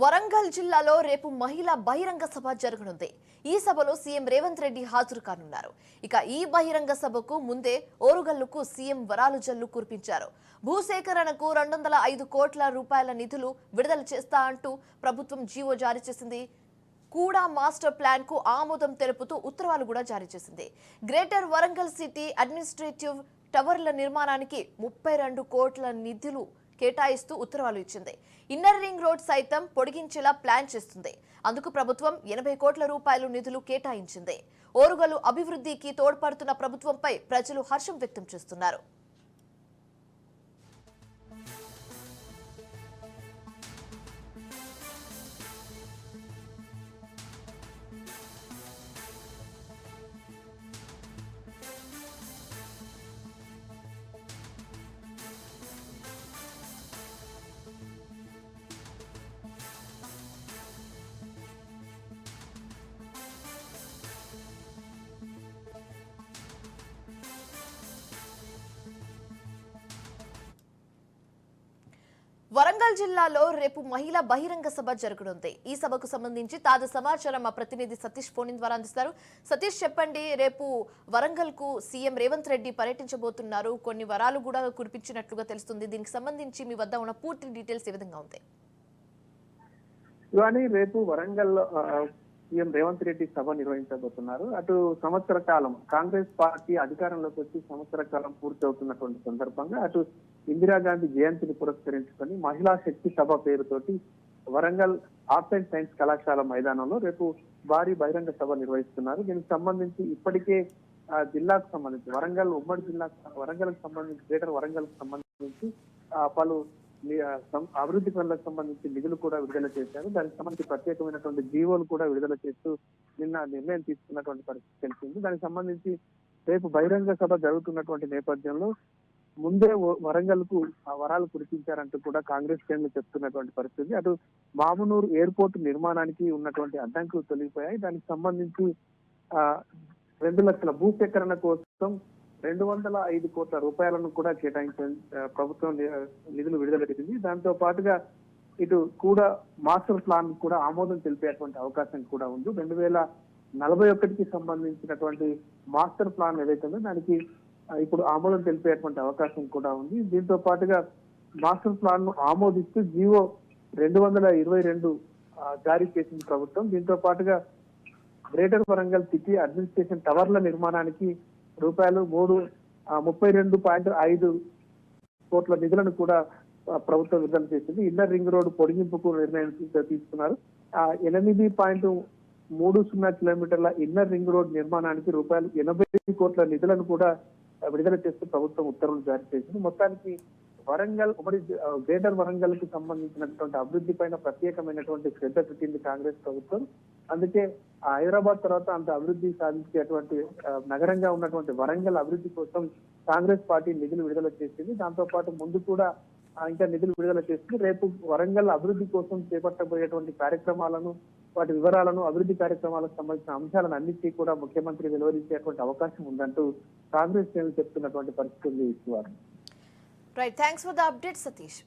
వరంగల్ జిల్లాలో రేపు మహిళా బహిరంగ సభ జరగనుంది. ఈ సభలో సీఎం రేవంత్ రెడ్డి హాజరు కానున్నారు. ఇక ఈ బహిరంగ సభకు ముందే ఓరుగల్లుకు సీఎం వరాలు జల్లు కురిపించారు. భూసేకరణకు రెండు వందల ఐదు కోట్ల రూపాయల నిధులు విడుదల చేస్తా అంటూ ప్రభుత్వం జీవో జారీ చేసింది. కూడా మాస్టర్ ప్లాన్కు ఆమోదం తెలుపుతూ ఉత్తర్వులు కూడా జారీ చేసింది. గ్రేటర్ వరంగల్ సిటీ అడ్మినిస్ట్రేటివ్ టవర్ల నిర్మాణానికి ముప్పై రెండు కోట్ల నిధులు కేటాయిస్తూ ఉత్తర్వులు ఇచ్చింది. ఇన్నర్ రింగ్ రోడ్ సైతం పొడిగించేలా ప్లాన్ చేస్తుంది. అందుకు ప్రభుత్వం ఎనభై కోట్ల రూపాయలు నిధులు కేటాయించింది. ఓరుగలు అభివృద్ధికి తోడ్పడుతున్న ప్రభుత్వంపై ప్రజలు హర్షం వ్యక్తం చేస్తున్నారు. వరంగల్ జిల్లాలో రేపు మహిళా బహిరంగ సభ జరగనుంది. ఈ సభకు సంబంధించి తాజా సమాచారం మా ప్రతినిధి సతీష్ ఫోన్ ద్వారా అందిస్తారు. సతీష్ చెప్పండి రేపు వరంగల్కు సీఎం రేవంత్ రెడ్డి పర్యటించబోతున్నారు. కొన్ని వరాలు కూడా కురిపించినట్లుగా తెలుస్తుంది. దీనికి సంబంధించి మీ వద్ద ఉన్న పూర్తి డీటెయిల్స్ ఏ విధంగా ఉంది కానీ రేపు వరంగల్ సీఎం రేవంత్ రెడ్డి సభ నిర్వహించబోతున్నారు. అటు సంవత్సర కాలం కాంగ్రెస్ పార్టీ అధికారంలోకి వచ్చి సంవత్సర కాలం పూర్తి అవుతున్నటువంటి సందర్భంగా అటు ఇందిరాగాంధీ జయంతిని పురస్కరించుకొని మహిళా శక్తి సభ పేరుతోటి వరంగల్ ఆర్ట్స్ అండ్ సైన్స్ కళాశాల మైదానంలో రేపు భారీ బహిరంగ సభ నిర్వహిస్తున్నారు. దీనికి సంబంధించి ఇప్పటికే జిల్లాకు సంబంధించి వరంగల్ ఉమ్మడి జిల్లా వరంగల్ సంబంధించి గ్రేటర్ వరంగల్ సంబంధించి పలు అభివృద్ధి పనులకు సంబంధించి నిధులు కూడా విడుదల చేశారు. దానికి సంబంధించి ప్రత్యేకమైనటువంటి జీవోలు కూడా విడుదల చేస్తూ నిన్న నిర్ణయం తీసుకున్నటువంటి పరిస్థితి తెలిసింది. దానికి సంబంధించి రేపు బహిరంగ సభ జరుగుతున్నటువంటి నేపథ్యంలో ముందే వరంగల్కు ఆ వరాలు కురిపించారంటూ కూడా కాంగ్రెస్ శ్రేణులు చెప్తున్నటువంటి పరిస్థితి. అటు మామునూరు ఎయిర్పోర్ట్ నిర్మాణానికి ఉన్నటువంటి అడ్డంకులు తొలగిపోయాయి. దానికి సంబంధించి ఆ రెండు లక్షల భూసేకరణ కోసం రెండు వందల ఐదు కోట్ల రూపాయలను కూడా కేటాయించ ప్రభుత్వం నిధులు విడుదల చేసింది. దాంతో పాటుగా ఇటు కూడా మాస్టర్ ప్లాన్ కూడా ఆమోదం తెలిపేటువంటి అవకాశం కూడా ఉంది. రెండు వేల నలభై ఒకటికి సంబంధించినటువంటి మాస్టర్ ప్లాన్ ఏదైతే ఉందో దానికి ఇప్పుడు ఆమోదం తెలిపేటువంటి అవకాశం కూడా ఉంది. దీంతో పాటుగా మాస్టర్ ప్లాన్ను ఆమోదిస్తూ జీవో రెండు వందల ఇరవై రెండు జారీ చేసింది ప్రభుత్వం. దీంతో పాటుగా గ్రేటర్ వరంగల్ సిటీ అడ్మినిస్ట్రేషన్ టవర్ల నిర్మాణానికి రూపాయలు మూడు ఆ, ముప్పై రెండు పాయింట్ ఐదు కోట్ల నిధులను కూడా ప్రభుత్వం విడుదల చేసింది. ఇన్నర్ రింగ్ రోడ్డు పొడిగింపుకు నిర్ణయం తీసుకున్నారు. ఆ ఎనిమిది పాయింట్ మూడు సున్నా కిలోమీటర్ల ఇన్నర్ రింగ్ రోడ్ నిర్మాణానికి రూపాయలు ఎనభై కోట్ల నిధులను కూడా విడుదల చేస్తూ ప్రభుత్వం ఉత్తర్వులు జారీ చేసింది. మొత్తానికి వరంగల్ ఉమ్మడి గ్రేటర్ వరంగల్కు సంబంధించినటువంటి అభివృద్ధి పైన ప్రత్యేకమైనటువంటి శ్రద్ధ పెట్టింది కాంగ్రెస్ ప్రభుత్వం. అందుకే హైదరాబాద్ తర్వాత అంత అభివృద్ధి సాధించేటువంటి నగరంగా ఉన్నటువంటి వరంగల్ అభివృద్ధి కోసం కాంగ్రెస్ పార్టీ నిధులు విడుదల చేసింది. దాంతో పాటు ముందు కూడా ఇంకా నిధులు విడుదల చేస్తుంది రేపు వరంగల్ అభివృద్ధి కోసం చేపట్టబోయేటువంటి కార్యక్రమాలను వాటి వివరాలను అభివృద్ధి కార్యక్రమాలకు సంబంధించిన అంశాలను అన్నిటికీ కూడా ముఖ్యమంత్రి వెలువరించేటువంటి అవకాశం ఉందంటూ కాంగ్రెస్ శ్రేణులు చెప్తున్నటువంటి పరిస్థితి ఉంది right thanks for the update Satish